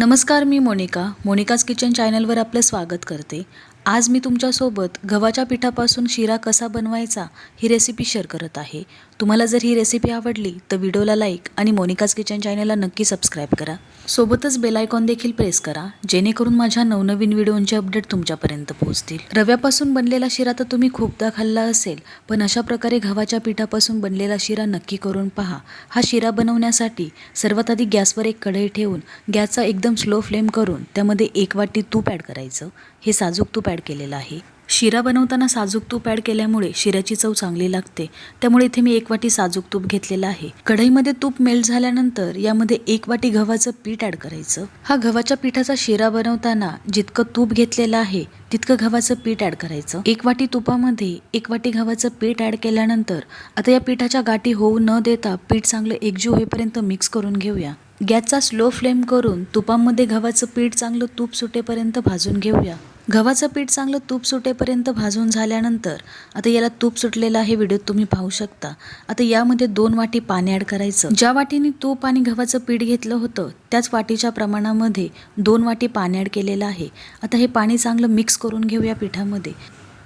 नमस्कार मी Monika. Monika's kitchen चॅनलवर आपलं स्वागत करते. आज मी तुमच्यासोबत गव्हाच्या पिठापासून शिरा कसा बनवायचा ही रेसिपी शेअर करत आहे. तुम्हाला जर ही रेसिपी आवडली तर व्हिडिओला लाईक आणि मोनिकाज किचन चॅनलला नक्की सबस्क्राईब करा. सोबतच बेलायकॉन देखील प्रेस करा जेणेकरून माझ्या नवनवीन व्हिडिओंचे अपडेट तुमच्यापर्यंत पोहोचतील. रव्यापासून बनलेला शिरा तर तुम्ही खूपदा खाल्ला असेल पण अशा प्रकारे गव्हाच्या पिठापासून बनलेला शिरा नक्की करून पहा. हा शिरा बनवण्यासाठी सर्वात आधी गॅसवर एक कढई ठेवून गॅसचा एकदम स्लो फ्लेम करून त्यामध्ये एक वाटी तूप ॲड करायचं. हे साजूक तूप ॲड केलेला आहे. शिरा बनवताना साजूक तूप ॲड केल्यामुळे शिऱ्याची चव चांगली लागते. त्यामुळे इथे मी एक वाटी साजूक तूप घेतलेला आहे. कढईमध्ये तूप मेल्ट झाल्यानंतर यामध्ये एक वाटी गव्हाचं पीठ ॲड करायचं. हा गव्हाच्या पिठाचा शिरा बनवताना जितकं तूप घेतलेलं आहे तितकं गव्हाचं पीठ ॲड करायचं. एक वाटी तुपामध्ये एक वाटी गव्हाचं पीठ ॲड केल्यानंतर आता या पिठाच्या गाठी होऊ न देता पीठ चांगलं एकजीव होईपर्यंत मिक्स करून घेऊया. गॅसचा स्लो फ्लेम करून तुपामध्ये गव्हाचं पीठ चांगलं तूप सुटेपर्यंत भाजून घेऊया. गव्हाचं पीठ चांगलं तूप सुटेपर्यंत भाजून झाल्यानंतर आता याला तूप सुटलेलं आहे व्हिडिओत तुम्ही पाहू शकता. आता यामध्ये दोन वाटी पाणी ॲड करायचं. ज्या वाटीने तूप आणि गव्हाचं पीठ घेतलं होतं त्याच वाटीच्या प्रमाणामध्ये दोन वाटी पाणी ॲड केलेलं आहे. आता हे पाणी चांगलं मिक्स करून घेऊया पिठामध्ये.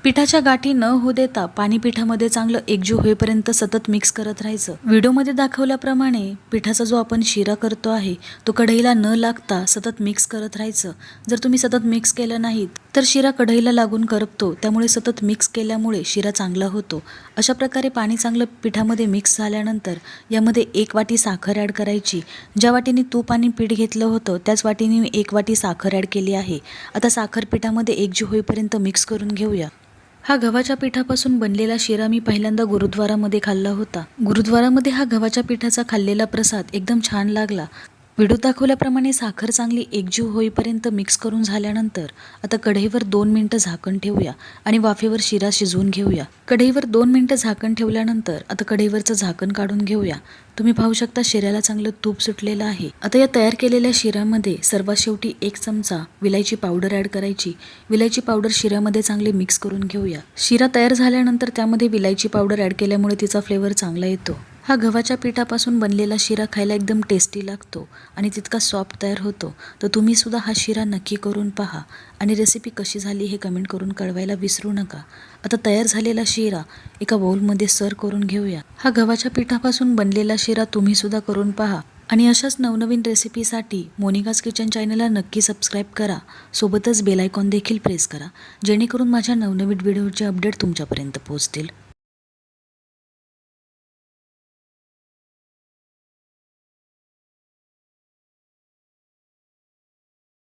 पिठाच्या गाठी न होऊ देता पाणी पिठामध्ये चांगलं एकजीव होईपर्यंत सतत मिक्स करत राहायचं. व्हिडिओमध्ये दाखवल्याप्रमाणे पिठाचा जो आपण शिरा करतो आहे तो कढईला न लागता सतत मिक्स करत राहायचं. जर तुम्ही सतत मिक्स केलं नाहीत तर शिरा कढईला लागून करपतो. त्यामुळे सतत मिक्स केल्यामुळे शिरा चांगला होतो. अशा प्रकारे पाणी चांगलं पिठामध्ये मिक्स झाल्यानंतर यामध्ये एक वाटी साखर ॲड करायची. ज्या वाटीने तूप आणि पीठ घेतलं होतं त्याच वाटीने मी एक वाटी साखर ॲड केली आहे. आता साखर पिठामध्ये एकजीव होईपर्यंत मिक्स करून घेऊया. हा गव्हाच्या पिठापासून बनलेला शिरा मी पहिल्यांदा गुरुद्वारामध्ये खाल्ला होता. गुरुद्वारामध्ये हा गव्हाच्या पिठाचा खाल्लेला प्रसाद एकदम छान लागला. व्हिडिओ दाखवल्याप्रमाणे साखर चांगली एकजीव होईपर्यंत मिक्स करून झाल्यानंतर आता कढईवर दोन मिनटं झाकण ठेवूया आणि वाफेवर शिरा शिजवून घेऊया. कढईवर दोन मिनटं झाकण ठेवल्यानंतर आता कढईवरचं झाकण काढून घेऊया. तुम्ही पाहू शकता शिऱ्याला चांगलं तूप सुटलेलं आहे. आता या तयार केलेल्या शिऱ्यामध्ये सर्वात शेवटी एक चमचा विलायची पावडर ॲड करायची. विलायची पावडर शिऱ्यामध्ये चांगली मिक्स करून घेऊया. शिरा तयार झाल्यानंतर त्यामध्ये विलायची पावडर ॲड केल्यामुळे तिचा फ्लेवर चांगला येतो. हा गव्हाच्या पिठापासून बनलेला शिरा खायला एकदम टेस्टी लागतो आणि तितका सॉफ्ट तयार होतो. तर तुम्हीसुद्धा हा शिरा नक्की करून पहा आणि रेसिपी कशी झाली हे कमेंट करून कळवायला विसरू नका. आता तयार झालेला शिरा एका बाउलमध्ये सर्व करून घेऊया. हा गव्हाच्या पिठापासून बनलेला शिरा तुम्हीसुद्धा करून पहा आणि अशाच नवनवीन रेसिपीसाठी मोनिकाज किचन चॅनलला नक्की सबस्क्राईब करा. सोबतच बेलायकॉन देखील प्रेस करा जेणेकरून माझ्या नवनवीन व्हिडिओचे अपडेट तुमच्यापर्यंत पोहोचतील.